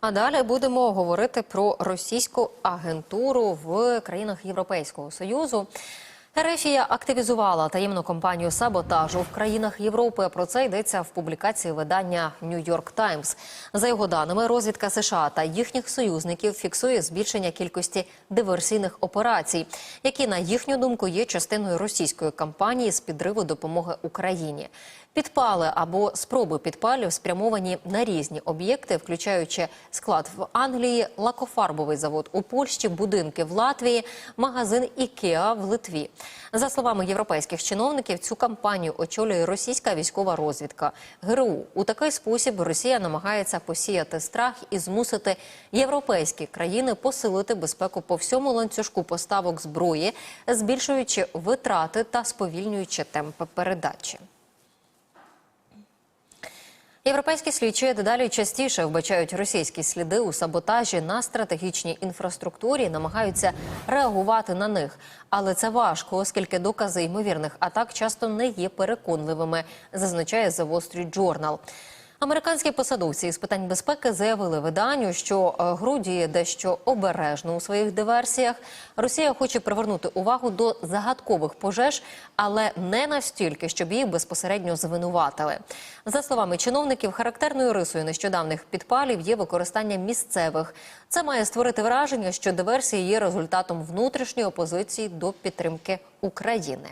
А далі будемо говорити про російську агентуру в країнах Європейського союзу. Ерефія активізувала таємну кампанію саботажу в країнах Європи. Про це йдеться в публікації видання York Times. За його даними, розвідка США та їхніх союзників фіксує збільшення кількості диверсійних операцій, які на їхню думку є частиною російської кампанії з підриву допомоги Україні. Підпали або спроби підпалів спрямовані на різні об'єкти, включаючи склад в Англії, лакофарбовий завод у Польщі, будинки в Латвії, магазин Ікеа в Литві. За словами європейських чиновників, цю кампанію очолює російська військова розвідка ГРУ. У такий спосіб Росія намагається посіяти страх і змусити європейські країни посилити безпеку по всьому ланцюжку поставок зброї, збільшуючи витрати та сповільнюючи темпи передачі. Європейські слідчі дедалі частіше вбачають російські сліди у саботажі на стратегічній інфраструктурі, і намагаються реагувати на них. Але це важко, оскільки докази ймовірних атак часто не є переконливими, зазначає The Wall Street Journal. Американські посадовці із питань безпеки заявили виданню, що е, ГРУ діє дещо обережно у своїх диверсіях. Росія хоче привернути увагу до загадкових пожеж, але не настільки, щоб їх безпосередньо звинуватили. За словами чиновників, характерною рисою нещодавних підпалів є використання місцевих. Це має створити враження, що диверсії є результатом внутрішньої опозиції до підтримки України.